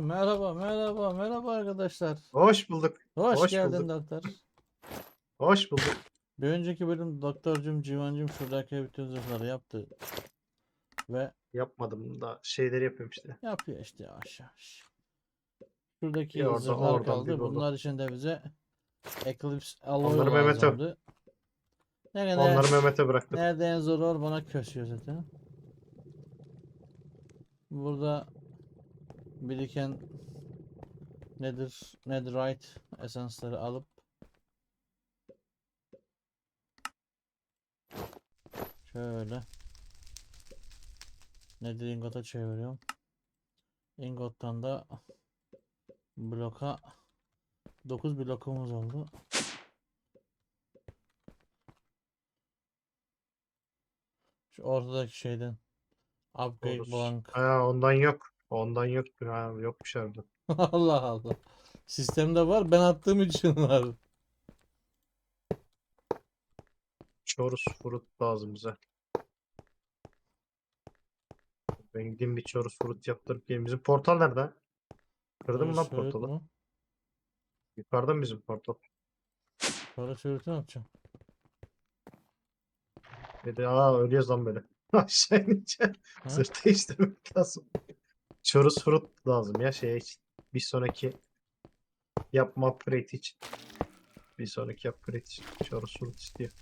Merhaba, merhaba, merhaba arkadaşlar. Hoş bulduk. Hoş, Hoş geldin bulduk. doktor. Hoş bulduk. Bir önceki bölüm doktorcum, civancım şuradaki bütün zırhları yaptı. Ve Yapmadım da şeyleri yapıyorum işte. yapıyor işte yavaş yavaş. Şuradaki Bir oradan, zırhlar oradan, kaldı. Bunlar için de bize Eclipse Alloy Onları Mehmet'e- lazımdı. Ne kadar, Onları Mehmet'e bıraktım. nerede en zor var bana kösüyor zaten. Burada biriken nedir netherite esansları alıp şöyle nether ingota çeviriyorum. Ingottan da bloka 9 blokumuz oldu. Şu ortadaki şeyden upgrade blank. Ha, ondan yok. Ondan yok. Ha, yokmuş harbiden. Allah Allah. Sistemde var ben attığım için var. Chorus fruit lazım bize. Ben gideyim bir chorus fruit yaptırıp geleyim. Bizim portal nerede? Kırdın mı lan portalı? mu? Yukarıda mı bizim portal? Para çevirti ne yapacağım? Dedi aa ölüyoruz lan böyle. Aşağı Ha? zırh değiştirmek lazım. Chorus fruit lazım ya şey için. Bir sonraki yapma upgrade için. Bir sonraki upgrade için. Chorus fruit istiyor.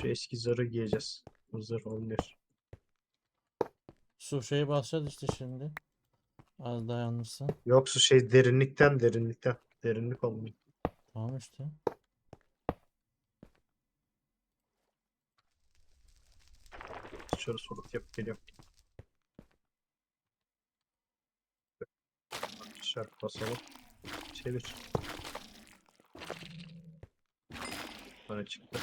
Şu eski zırhı giyeceğiz. Bu zırh olmuyor. Su şeyi basacağız işte şimdi. Az dayanırsa. Yoksa şey derinlikten derinlikten. Derinlik olmuyor. Tamam işte. Chorus fruit yapıp geliyorum. Şarkı basalım. Çevir. Bana çıktı.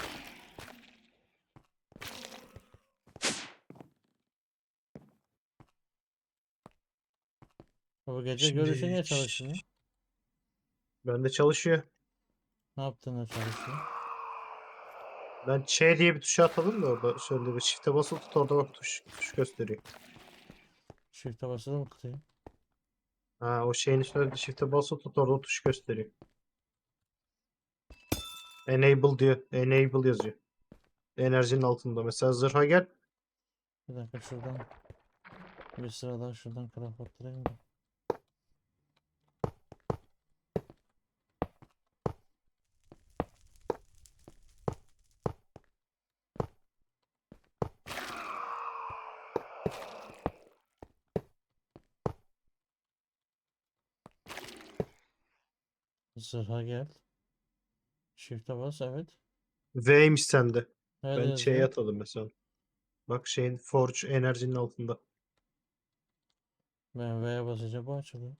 Bu gece görüşü niye Şimdi- çalışmıyor? Bende çalışıyor. Ne yaptığında çalışıyor? Ben Ç diye bir tuşa atalım da orada şöyle bir shift'e basılı tut orada bak tuş, tuş gösteriyor. Shift'e basılı mı kutuyu? Ha o şeyin üstüne shift'e basılı tut orada tuş gösteriyor. Enable diyor. Enable yazıyor. Enerjinin altında. Mesela zırha gel. Bir dakika şuradan. Bir sıra daha şuradan craft attırayım da. Zırha gel. Shift'e bas evet. V'ymiş sende. Nerede Ben Ç'ye yazıyor? atadım mesela. Bak şeyin Forge enerjinin altında. Ben V'ye basınca bu açılıyor.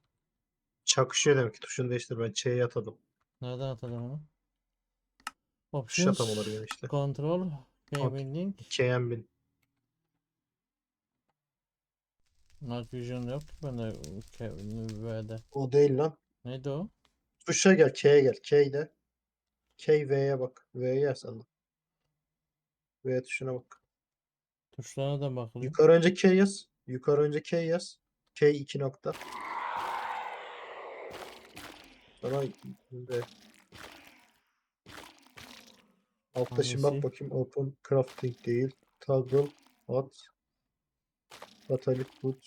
Çakışıyor demek ki tuşunu değiştir. Ben Ç'ye atadım. Nereden atalım onu? Options, atamaları yani işte. Control, Gaming Link, KM bin. Night Vision yok ki bende V'de. O değil lan. Neydi o? Tuşa gel. K'ye gel. K'de. K V'ye bak. V'ye sen de. V tuşuna bak. Tuşlarına da bakılıyor. Yukarı önce K yaz. Yukarı önce K yaz. K 2 nokta. Sonra V. Altta şimdi bak bakayım. Open crafting değil. Toggle at. Fatalic put.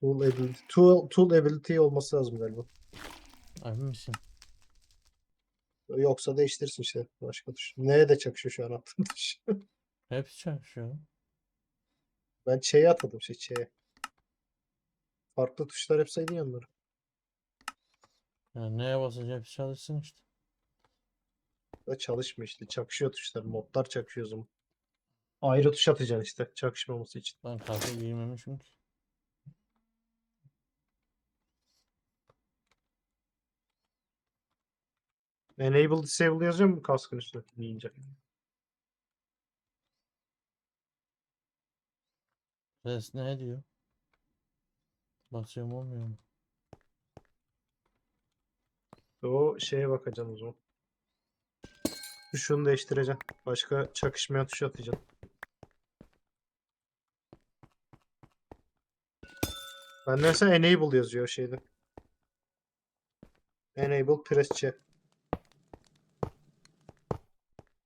Tool ability. Tool, tool ability olması lazım galiba. Emin misin? Yoksa değiştirsin işte başka tuş. Neye de çakışıyor şu an attığım tuş. Hepsi çalışıyor. Ben Ç'ye atadım şey Ç'ye. Farklı tuşlar hep saydı yanları. Yani neye basınca hepsi çalışsın işte. Da çalışmıyor işte. Çakışıyor tuşlar. Modlar çakışıyor zaman. Ayrı tuş atacaksın işte. Çakışmaması için. Ben kahve giymemişim ki. Enable disable yazıyor mu kaskın üstüne deyince? Res ne diyor? Basıyorum olmuyor mu? O şeye bakacaksın o zaman. Tuşunu değiştireceksin. Başka çakışmayan tuş atacaksın. Bende mesela enable yazıyor şeyde. Enable press C.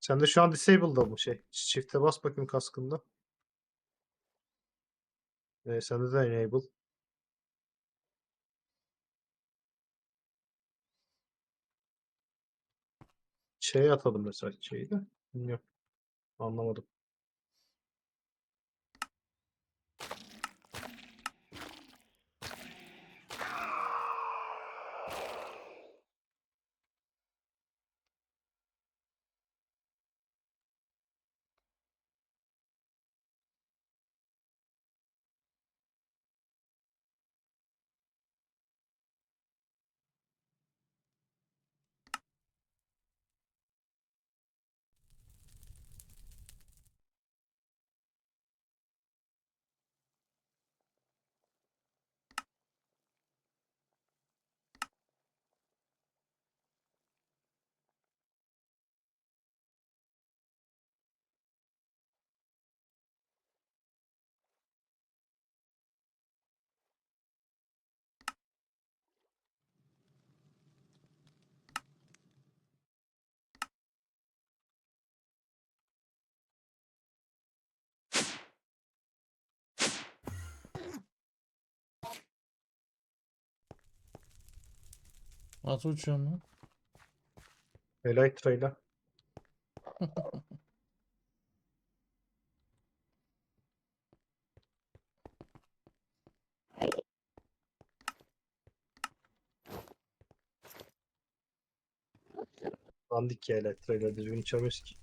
Sende şu an disabled'da mı şey? Shift'e bas bakayım kaskında. Ee, sende de enable. Şeye atadım mesela şeyi de. Bilmiyorum. Anlamadım. Nasıl uçuyorsun lan? Elytra'yla. Dandik ya Elytra'yla düzgün uçamıyoruz ki.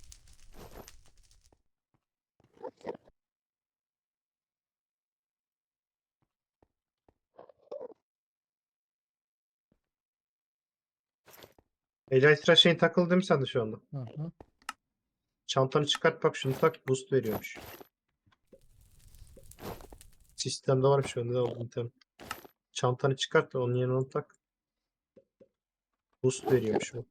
Elytra şeyin takıldı mi sende şu anda? Hı hı. Çantanı çıkart bak şunu tak boost veriyormuş. Sistemde varmış önünde de olduğunu tam. Çantanı çıkart da onun yerine onu tak. Boost veriyormuş bu.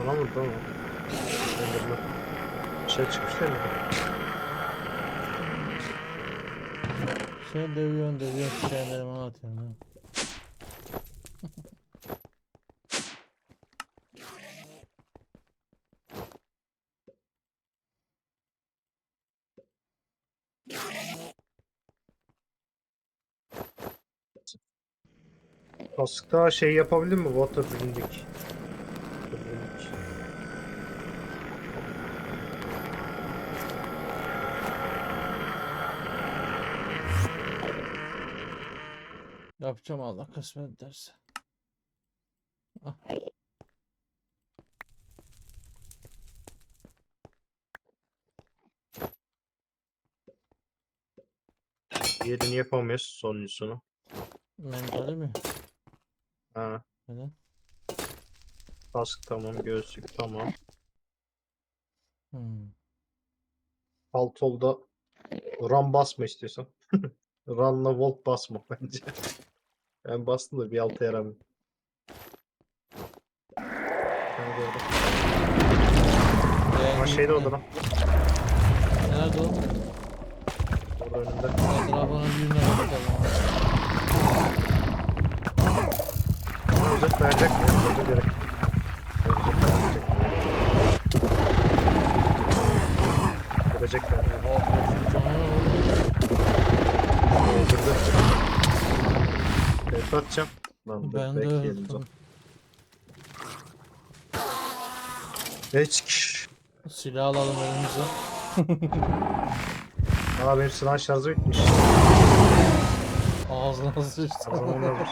Bana vurdu ama. Enderman. Şey çıkmış değil mi? Şey dövüyorsun dövüyorsun şeyleri bana atıyorsun. ha. Kaskta şey yapabildin mi? Water blindik. Water blindik. Yapacağım Allah kısmet derse. Ah. Diğerini yapamıyoruz sonuncusunu. Mentali mi? Ha. Neden? Kask tamam, göğüslük tamam. Hmm. Paltolda run basma istiyorsan. Run'la volt basma bence. Ben bastım da bir alta yaramıyor. Orada. Ama şey de orada lan. Nerede o? Orada önünde. Etrafına birine bakalım. Bana özet verecek mi? Özet gerek. Verecek verecek. Verecek verecek. Evet atacağım. Lan Ben de öldüm. Geç. Silah alalım elimize. Aa benim silah şarjı bitmiş. Ağzına sıçtı. Zaman lazım.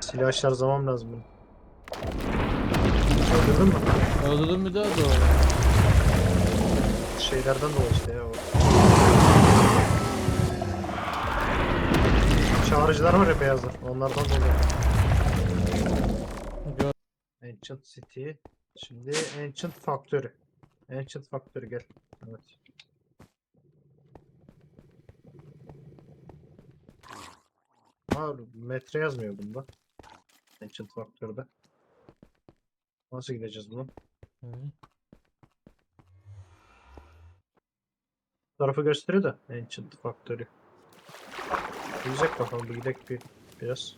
Silah şarjlamam lazım benim. Öldürdün mü? Öldürdüm bir daha doğru. Şeylerden dolayı işte ya. o. Çağrıcılar var ya beyazlar. Onlardan dolayı. Ancient City. Şimdi Ancient Factory. Ancient Factory gel. Evet. Ha metre yazmıyor bunda. Ancient Factory'de. Nasıl gideceğiz bunu? Bu tarafı gösteriyor da Ancient Factory. Gidecek bakalım bir gidek bir biraz.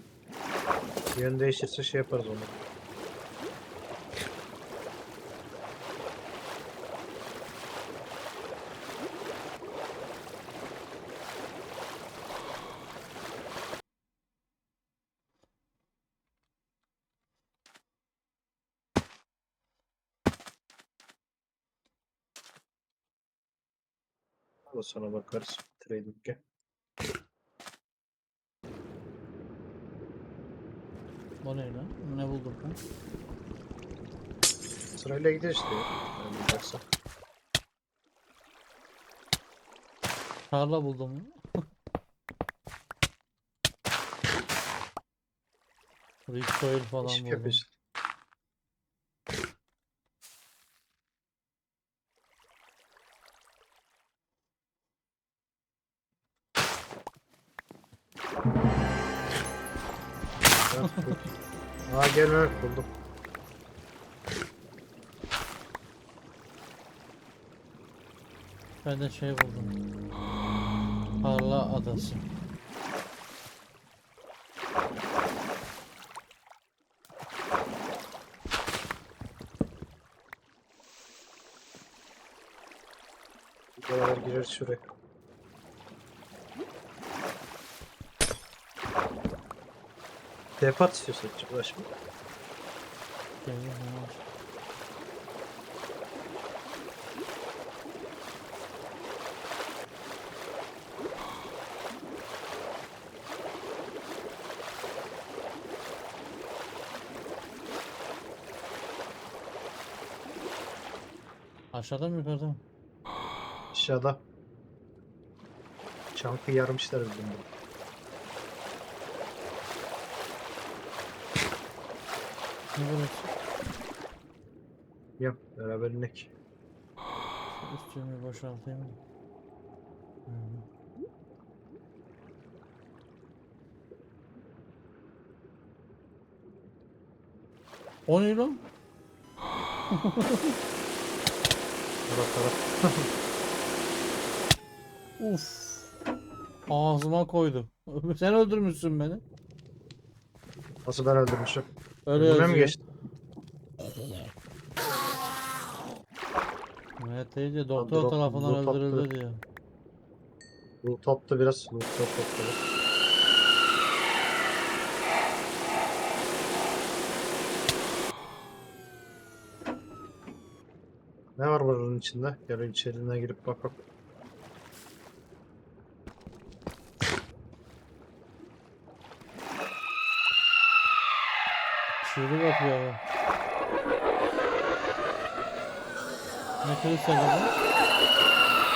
Yön değişirse şey yaparız onu. Ama sonra bakarız. Trading'e. Bu ne lan? Ne buldum ben? Sırayla gidiyor işte ya. Yani. Tarla buldum. Rich soil falan buldum. yapıyorsun. Gel buldum. Ben de şey buldum. Tarla adası. Beraber gireriz şuraya. Geliyor, ne var? Aşağıda mı yukarıda mı? Aşağıda. Çankı yarmışlar bizim bu. Burası? Gel beraber inek. Üstümü boşaltayım. Hı hı. O ne lan? Taraf taraf. Uf. Ağzıma koydu. Sen öldürmüşsün beni. Nasıl ben öldürmüşüm? Öyle mi yazıyor. geçtin? Evet iyice doktor drop- tarafından drop öldürüldü attı. diyor. Bu topta biraz. Bu top topta biraz. Ne var buranın içinde? Gel içeriğine girip bakalım. Çığlık atıyor. Ne kristal bu?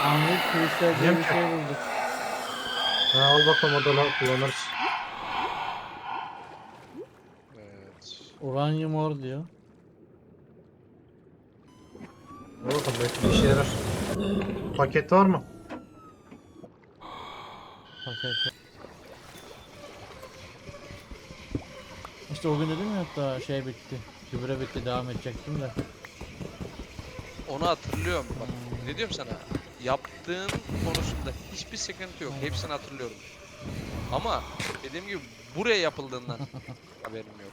Anlık kristal diye bir şey bulduk. Ha, al bakalım o da lan kullanırız. Evet. Uranyum or diyor. Al bakalım belki bir işe yarar. Paket var mı? Paket. İşte o gün dedim ya hatta şey bitti. Gübre bitti devam edecektim de. Onu hatırlıyorum bak. Ne diyorum sana? Yaptığın konusunda hiçbir sıkıntı yok. Hepsini hatırlıyorum. Ama dediğim gibi buraya yapıldığından haberim yok.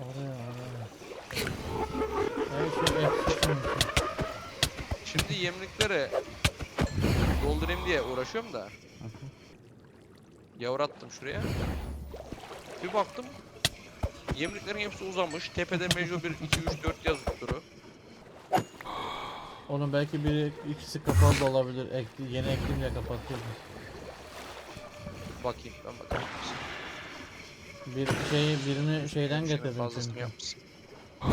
Oraya oraya. Eksik mi? Şimdi yemlikleri doldurayım diye uğraşıyorum da. Yavrattım şuraya. Bir baktım. Yemliklerin hepsi uzamış. Tepede mecbur bir 2 3 4 yazıp duru. Onun belki biri ikisi kapalı da olabilir. Ekli, yeni ekleyince kapatıyor. Bakayım ben bakayım. Bir şey birini şeyden Senin getirdim fazlasını çünkü. yapmışsın. Ee,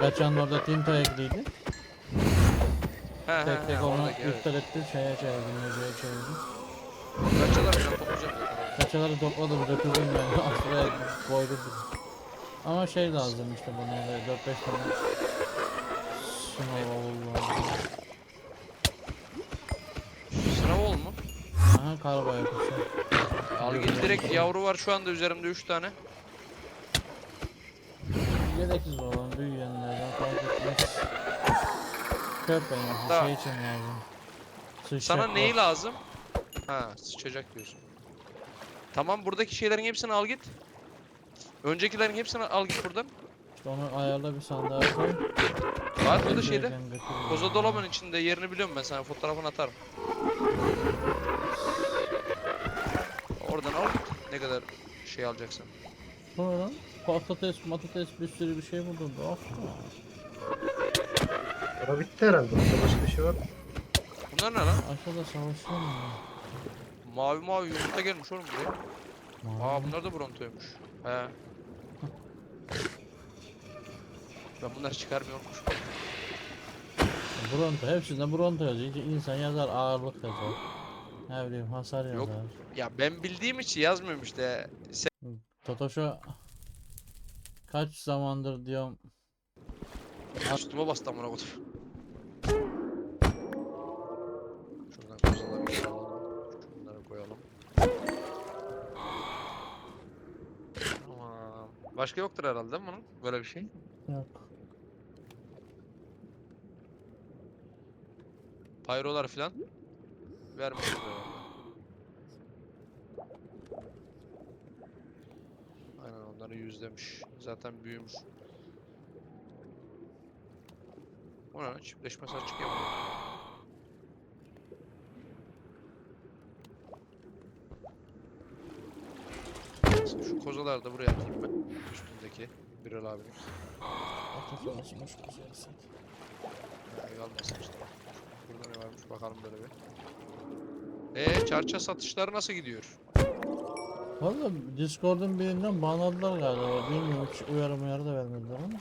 Kaçan orada tinta ekliydi. He he Tek he tek onu oradaki evet. iptal etti. Şeye çevirdim, Necmiye'ye çevirdim. Kaçalar falan toplayacağım. Kaçaları topladım, götürdüm ben. Aslaya koydum. Ama şey lazım işte bana öyle 4-5 tane sınav lazım. Sınav ol mu? Aha karba yapısı. Al gel direkt yavru var şu anda üzerimde 3 tane. Gereksiz olan büyüyenlerden fark etmez. Hatta- şey için lazım. Sıçacak Sana neyi lazım? Ha sıçacak diyorsun. Tamam buradaki şeylerin hepsini al git. Öncekilerin hepsini al git buradan. İşte onu ayarla bir sandığa koy. Var burada şeyde. Koza dolabın içinde yerini biliyorum ben sana fotoğrafını atarım. Oradan al git. Ne kadar şey alacaksan. Bu ne lan? Patates, patates bir sürü bir şey buldum. Of. Para bitti herhalde. Başka bir şey var mı? Bunlar ne lan? Aşağıda savaşıyor mu? Mavi mavi yumurta gelmiş oğlum buraya. Aa Mavi. bunlar da brontoymuş. He. Ben bunları çıkarmıyormuş. Bronto, hepsinde Bronto yazıyor. İnsan yazar ağırlık yazar. Ne bileyim hasar yazar. Yok. Ya ben bildiğim için yazmıyorum işte. Sen... Totoş'a kaç zamandır diyorum Üstüme bastı amına koydum. Şuradan kozaları bir alalım. Şunları koyalım. Tamam. Başka yoktur herhalde değil mi bunun? Böyle bir şey. yok. Pyrolar filan. Herhalde. Aynen onları yüzlemiş. Zaten büyümüş. O ne lan? Çiftleşme saç çıkıyor kozaları da buraya atayım ben. Üstündeki. Birel abinin. Güzelsin. Yani kalmasın işte. Burada ne varmış bakalım böyle bir. Eee çarça satışları nasıl gidiyor? Valla Discord'un birinden banladılar galiba. Bilmiyorum hiç uyarı uyarı da vermediler ama.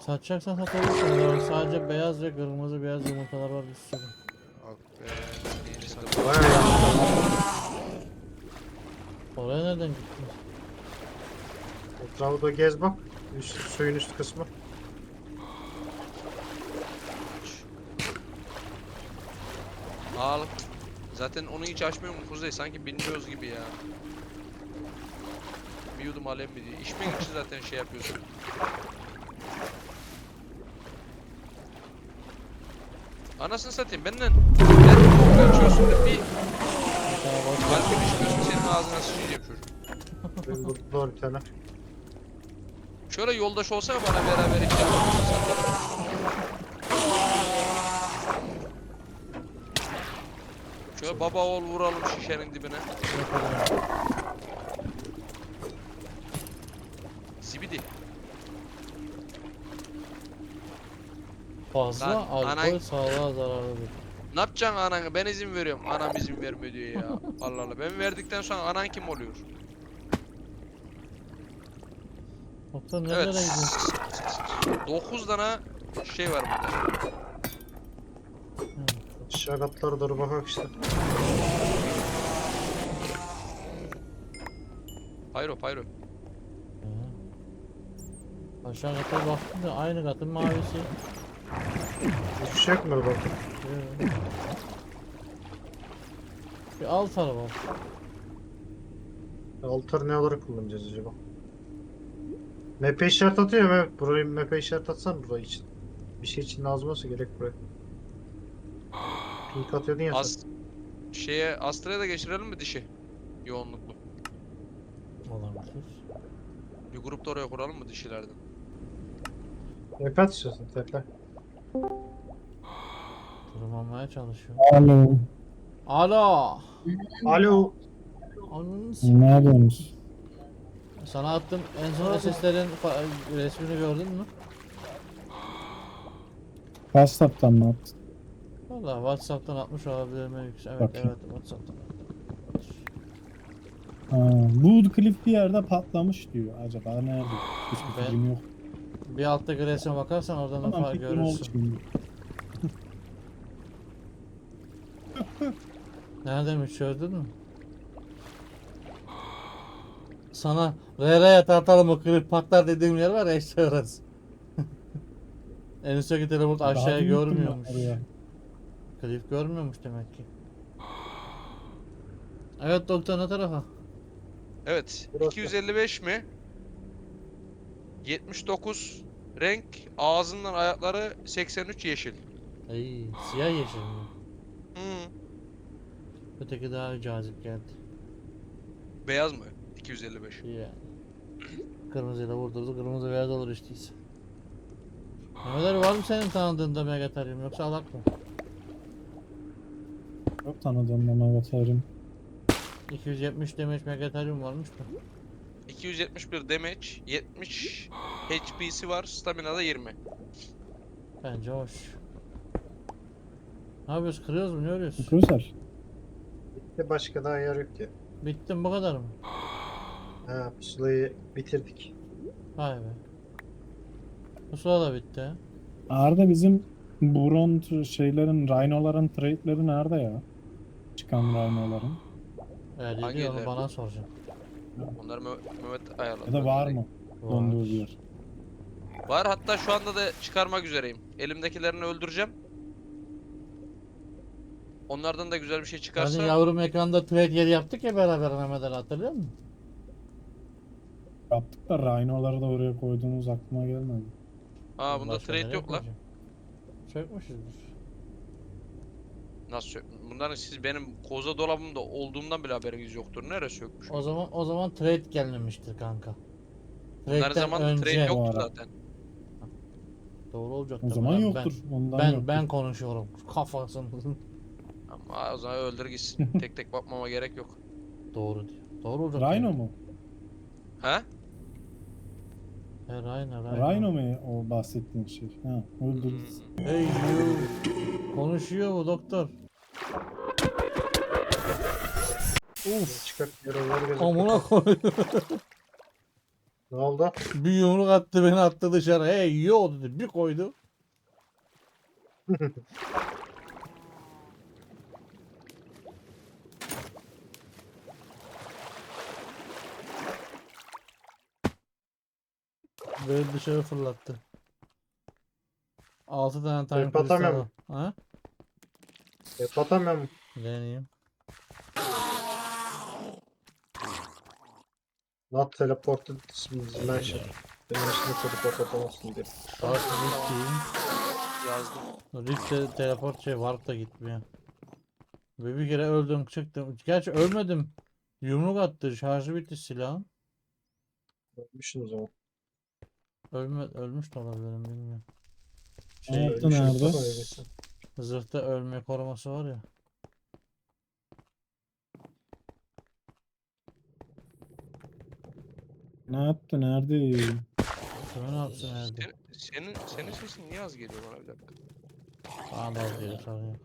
Satacaksan satabilirsin. Sadece beyaz ve kırmızı beyaz yumurtalar var bir sürü. Nereden gittin? Etrafı da gez bak. Üst, suyun üst kısmı. Al. Zaten onu hiç açmıyor mu Kuzey? Sanki bilmiyoruz gibi ya. Bir yudum alem mi diye. İçmek için zaten şey yapıyorsun. Anasını satayım benden. Ben kaçıyorsun da bir Bir tane boş kalbi düşmüyorsun senin ağzına sıçrayacağım çocuk. Benim burada var bir tane. Şöyle yoldaş olsana bana beraber iş yapalım. Şöyle baba oğul vuralım şişenin dibine. Zibidi. Fazla Lan, alkol anan- sağlığa zararlıdır. Ne yapacaksın ananı? Ben izin veriyorum. Anam izin vermiyor diyor ya. Allah Allah. Ben verdikten sonra anan kim oluyor? Doktor nerelere Evet. gidiyorsun? 9 tane şey var burada. Hı. Aşağı katlara doğru bakak işte. Pyro pyro. Aşağı kata baktım da aynı katın mavisi. Hiçbir şey yok mu? Ee, Bir alt araba. Altar ne olarak kullanacağız acaba? MP işaret atıyor mu? Burayı MP işaret atsan burayı için. Bir şey için lazım olsa gerek buraya. Pink atıyordun ya sen. As şeye Astra'ya da geçirelim mi dişi? Yoğunluklu. Olabilir. Bir grupta oraya kuralım mı dişilerden? MP at istiyorsun tepe. Tırmanmaya çalışıyor. Alo. Alo. Alo. Ananı s- Ne yapıyorsunuz? Sana attım en son SS'lerin fa- resmini gördün mü? WhatsApp'tan mı attın? Valla Whatsapp'tan atmış olabilir mi? Evet Bakayım. evet Whatsapp'tan atmış. Ha, bu klip bir yerde patlamış diyor. Acaba nerede? Hiçbir Ben- fikrim yok. Bir alttaki resme bakarsan oradan da Tamam fark fikrim oldu görürsün. şimdi. Neredeymiş gördün mü? Sana RR'ye tartalım o klip patlar dediğim yer var ya işte orası. en üstteki teleport aşağıya görmüyormuş. Klip görmüyormuş demek ki. Evet doktor ne tarafa? Evet. Burası. 255 mi? 79 renk ağzından ayakları 83 yeşil. Ay, siyah yeşil mi? Hı. Öteki daha cazip geldi. Beyaz mı? 255. Yani. Kırmızıyla vurdurdu, kırmızı beyaz olur işteyse. Ali var mı senin tanıdığında Megatarium yoksa alak mı? Yok tanıdığım Mehmet Erim. 270 demiş Megatarium varmış da. 271 damage, 70 HP'si var, stamina da 20. Bence hoş. Ne yapıyoruz? Kırıyoruz mu? Ne örüyoruz? Güzel. Bitti başka daha yer yok ki. Bitti mi bu kadar mı? Ha pusulayı bitirdik. Vay be. Pusula da bitti. ha. Arda bizim Buron tr- şeylerin, Rhino'ların trade'leri nerede ya? Çıkan Rhino'ların. Eğer Hangi iyi onu bana soracağım. Onları Mehmet, Mehmet ayarladı. Ya da var mı? Donduğu bir yer. Var hatta şu anda da çıkarmak üzereyim. Elimdekilerini öldüreceğim. Onlardan da güzel bir şey çıkarsa Hani yavrum ekranda trade yeri yaptık ya beraber Mehmet Ali hatırlıyor musun? Yaptık da Rhino'ları da oraya koyduğumuz aklıma gelmedi. Aa bunda Başka trade nereye yok lan. koyacağım? Sökmüşüzdür. Nasıl sök? Bunların siz benim koza dolabımda olduğumdan bile haberiniz yoktur. Nereye sökmüş? O zaman o zaman trade gelmemiştir kanka. Trade'den zamanında önce trade yoktu zaten. doğru olacak. O tabii zaman lan. yoktur. Ondan Ben yoktur. ben konuşuyorum. Kafasını. Ama o zaman öldür gitsin. tek tek bakmama gerek yok. doğru diyor. Doğru olacak. Rhino yani. mu? Ha? He Rhino Rhino. Rhino mu o bahsettiğin şey? Ha, öldürdü. Hmm. Hey you. Konuşuyor bu doktor. Uf. Çıkart yaraları gözüküyor. Amına koy. Ne oldu? bir yumruk attı beni attı dışarı. Hey yo dedi. Bir koydu. Beni dışarı fırlattı. 6 tane time Hep atamıyor kristal. Ha? E, patamıyorum. Deneyeyim. Not teleported dimension. Benim içinde teleport atamazsın diye. Bak Rift diyeyim. Yazdım. Rift de teleport şey warp da gitmiyor. Ve bir kere öldüm çıktım. Gerçi ölmedim. Yumruk attı. Şarjı bitti silahın. Ölmüşsün o zaman. Ölme, ölmüş de olabilirim bilmiyorum. Ne yaptın nerede? falan öyleyse. zırhta ölme koruması var ya. Ne yaptı? Nerede? Kime ne yapsın evde? Senin, senin, senin sesin niye az geliyor bana bir dakika? Bana da az geliyor sorun yok.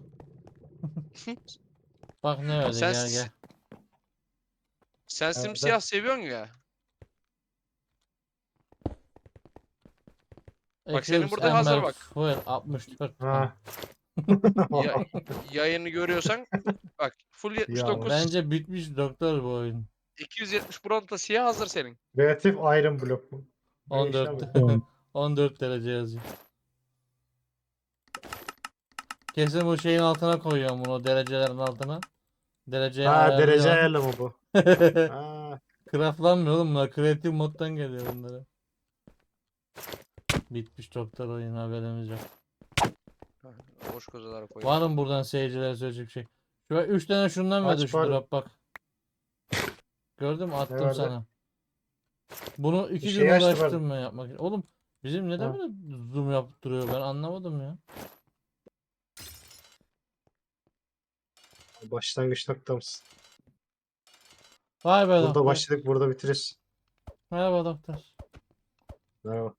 Bak ne öyle Sen gel gel. Sen Evet, simsiyah seviyorsun ya. Bak senin burada hazır bak. Fuel 64. Ha. Ya, yayını görüyorsan bak full 79 Bence bitmiş doktor bu oyun. 270 bronta siyah hazır senin. Kreatif Iron Block mu? Böyle işler 14. mi? Oğlum, 14 derece yazıyor. Kesin bu şeyin altına koyuyorum bunu derecelerin altına. Dereceye Ha derece mı bu? Ha. Craftlanmıyor oğlum bunlar. Kreatif moddan geliyor bunlara. Bitmiş doktor oyun haberimiz yok. Boş kozalara koy. Var mı buradan seyircilere söyleyecek bir şey? Şöyle 3 tane şundan verdi Aç şu bari. drop bak. Gördün mü? Attım verdi? sana. Bunu iki Bir gün şey açtı uğraştım ben yapmak için. Oğlum bizim neden Ha. böyle zoom yaptırıyor ben anlamadım ya. Başlangıç noktamız. Vay be Burada doktor. başladık burada bitiririz. Merhaba doktor. Merhaba.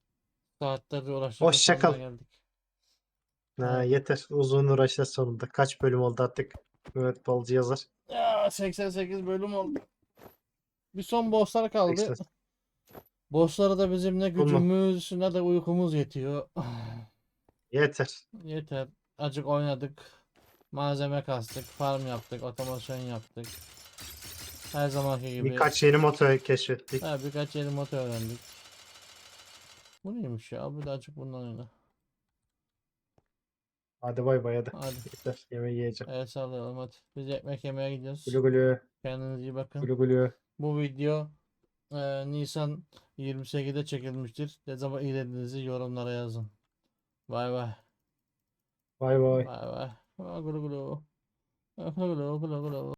Saatlerce uğraştık. Hoşça kal. geldik. Ha, yeter. Uzun uğraşlar sonunda. Kaç bölüm oldu artık? Mehmet Balcı yazar. Ya 88 bölüm oldu. Bir son bosslar kaldı. Ekstra. Bosslara da bizim ne gücümüz ne de uykumuz yetiyor. Yeter. Yeter. Acık oynadık. Malzeme kastık. Farm yaptık. Otomasyon yaptık. Her zamanki gibi. Birkaç yeni motor keşfettik. Ha, birkaç yeni motor öğrendik. Bu neymiş ya? Bir de açık bundan oyna. Hadi bay bay hadi. Hadi. Yeter. Yemeği yiyeceğim. El sallayalım hadi. Biz ekmek yemeye gidiyoruz. Gülü gülü. Kendinize iyi bakın. Gülü gülü. Bu video eee, Nisan 28'de çekilmiştir. Ne zaman izlediğinizi yorumlara yazın. Bay bay. Bay bay. Bay bay. Gulu gulu. Gulu gulu gulu gulu.